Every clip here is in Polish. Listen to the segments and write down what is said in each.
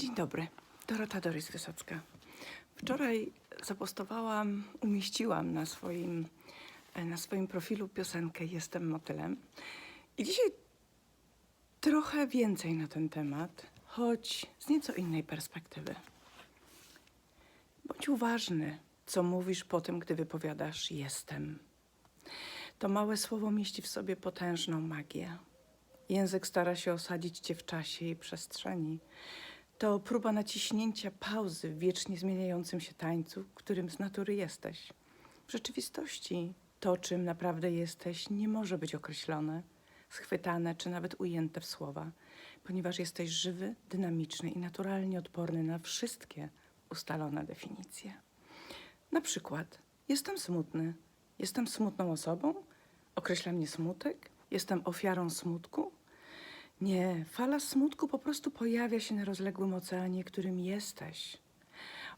Dzień dobry, Dorota Dorys Wysocka. Wczoraj zapostowałam, umieściłam na swoim, e, na swoim profilu piosenkę Jestem motylem. I dzisiaj trochę więcej na ten temat, choć z nieco innej perspektywy. Bądź uważny, co mówisz po tym, gdy wypowiadasz jestem. To małe słowo mieści w sobie potężną magię. Język stara się osadzić cię w czasie i przestrzeni. To próba naciśnięcia pauzy w wiecznie zmieniającym się tańcu, którym z natury jesteś. W rzeczywistości to, czym naprawdę jesteś, nie może być określone, schwytane czy nawet ujęte w słowa, ponieważ jesteś żywy, dynamiczny i naturalnie odporny na wszystkie ustalone definicje. Na przykład, jestem smutny. Jestem smutną osobą? Określa mnie smutek? Jestem ofiarą smutku? Nie, fala smutku po prostu pojawia się na rozległym oceanie, którym jesteś.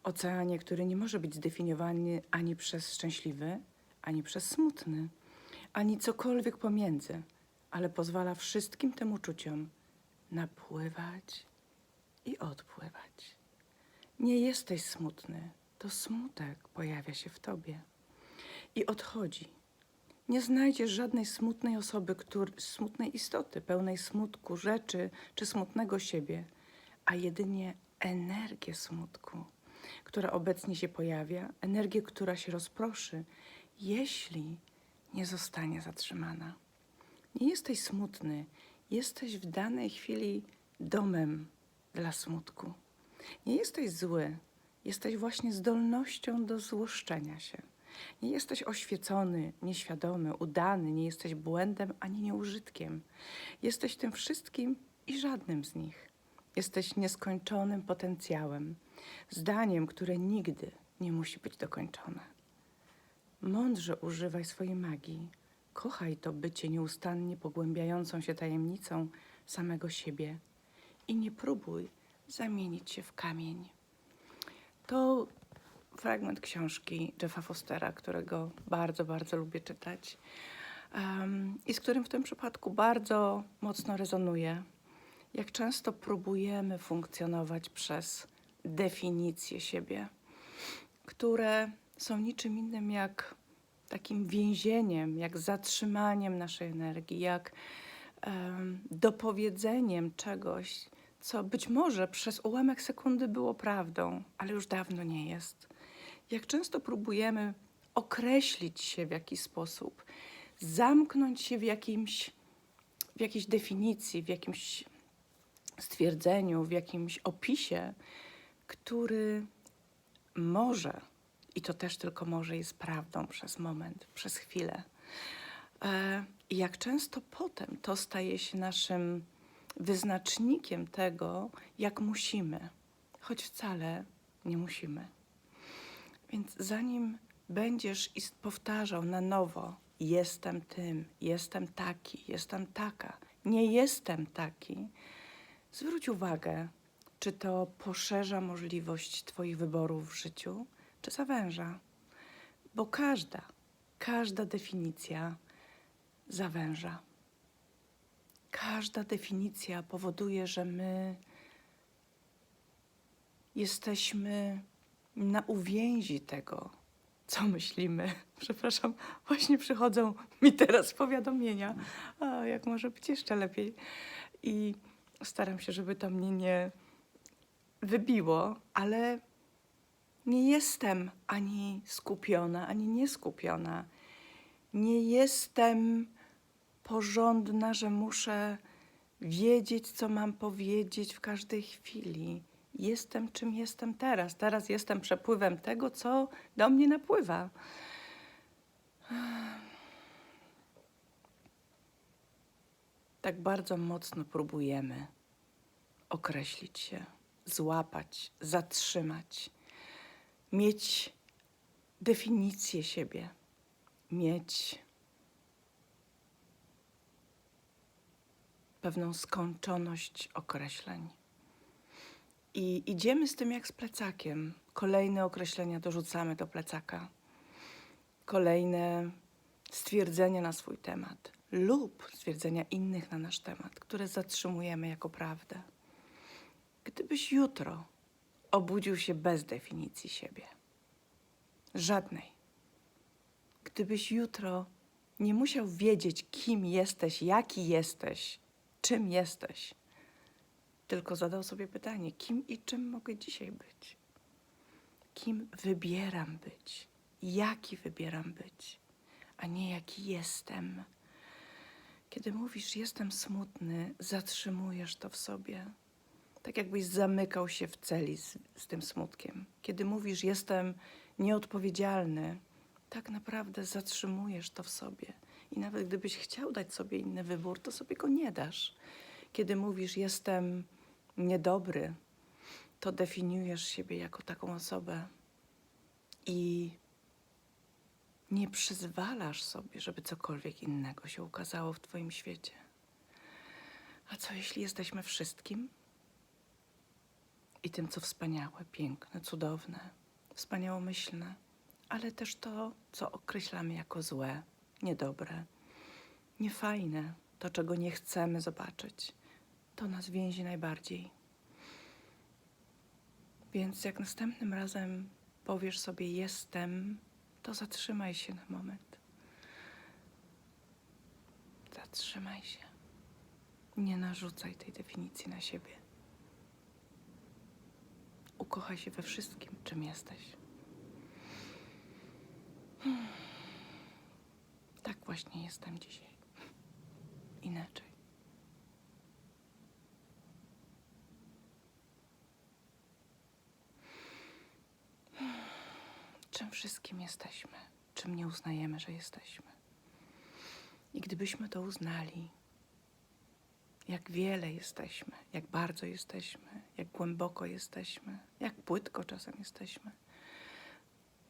Oceanie, który nie może być zdefiniowany ani przez szczęśliwy, ani przez smutny, ani cokolwiek pomiędzy, ale pozwala wszystkim tym uczuciom napływać i odpływać. Nie jesteś smutny, to smutek pojawia się w tobie i odchodzi. Nie znajdziesz żadnej smutnej osoby, któr, smutnej istoty, pełnej smutku, rzeczy czy smutnego siebie, a jedynie energię smutku, która obecnie się pojawia, energię, która się rozproszy, jeśli nie zostanie zatrzymana. Nie jesteś smutny, jesteś w danej chwili domem dla smutku. Nie jesteś zły, jesteś właśnie zdolnością do złoszczenia się. Nie jesteś oświecony, nieświadomy, udany, nie jesteś błędem ani nieużytkiem. Jesteś tym wszystkim i żadnym z nich. Jesteś nieskończonym potencjałem, zdaniem, które nigdy nie musi być dokończone. Mądrze używaj swojej magii. Kochaj to bycie nieustannie pogłębiającą się tajemnicą samego siebie i nie próbuj zamienić się w kamień. To fragment książki Jeffa Fostera, którego bardzo, bardzo lubię czytać em, i z którym w tym przypadku bardzo mocno rezonuję. Jak często próbujemy funkcjonować przez definicje siebie, które są niczym innym jak takim więzieniem, jak zatrzymaniem naszej energii, jak em, dopowiedzeniem czegoś, co być może przez ułamek sekundy było prawdą, ale już dawno nie jest. Jak często próbujemy określić się w jakiś sposób, zamknąć się w jakimś, w jakiejś definicji, w jakimś stwierdzeniu, w jakimś opisie, który może, i to też tylko może jest prawdą przez moment, przez chwilę. E, I jak często potem to staje się naszym wyznacznikiem tego, jak musimy, choć wcale nie musimy. Więc zanim będziesz powtarzał na nowo, jestem tym, jestem taki, jestem taka, nie jestem taki, zwróć uwagę, czy to poszerza możliwość Twoich wyborów w życiu, czy zawęża. Bo każda, każda definicja zawęża. Każda definicja powoduje, że my jesteśmy na uwięzi tego, co myślimy. Przepraszam, właśnie przychodzą mi teraz powiadomienia, a jak może być jeszcze lepiej. I staram się, żeby to mnie nie wybiło, ale nie jestem ani skupiona, ani nieskupiona. Nie jestem porządna, że muszę wiedzieć, co mam powiedzieć w każdej chwili. Jestem czym jestem teraz. Teraz jestem przepływem tego, co do mnie napływa. Tak bardzo mocno próbujemy określić się, złapać, zatrzymać, mieć definicję siebie, mieć pewną skończoność określeń. I idziemy z tym jak z plecakiem. Kolejne określenia dorzucamy do plecaka. Kolejne stwierdzenia na swój temat lub stwierdzenia innych na nasz temat, które zatrzymujemy jako prawdę. Gdybyś jutro obudził się bez definicji siebie, żadnej, gdybyś jutro nie musiał wiedzieć, kim jesteś, jaki jesteś, czym jesteś, tylko zadał sobie pytanie, kim i czym mogę dzisiaj być? Kim wybieram być? Jaki wybieram być, a nie jaki jestem? Kiedy mówisz, jestem smutny, zatrzymujesz to w sobie. Tak jakbyś zamykał się w celi z, z tym smutkiem. Kiedy mówisz, jestem nieodpowiedzialny, tak naprawdę zatrzymujesz to w sobie. I nawet gdybyś chciał dać sobie inny wybór, to sobie go nie dasz. Kiedy mówisz, jestem niedobry, to definiujesz siebie jako taką osobę i nie przyzwalasz sobie, żeby cokolwiek innego się ukazało w Twoim świecie. A co jeśli jesteśmy wszystkim? I tym, co wspaniałe, piękne, cudowne, wspaniałomyślne, ale też to, co określamy jako złe, niedobre, niefajne, to, czego nie chcemy zobaczyć, to nas więzi najbardziej. Więc jak następnym razem powiesz sobie jestem, to zatrzymaj się na moment. Zatrzymaj się. Nie narzucaj tej definicji na siebie. Ukochaj się we wszystkim, czym jesteś. Hmm. Tak właśnie jestem dzisiaj. Inaczej. Czym wszystkim jesteśmy, czym nie uznajemy, że jesteśmy. I gdybyśmy to uznali, jak wiele jesteśmy, jak bardzo jesteśmy, jak głęboko jesteśmy, jak płytko czasem jesteśmy,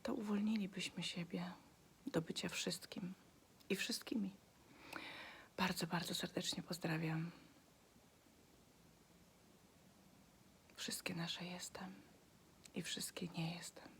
to uwolnilibyśmy siebie do bycia wszystkim i wszystkimi. Bardzo, bardzo serdecznie pozdrawiam. Wszystkie nasze jestem i wszystkie nie jestem.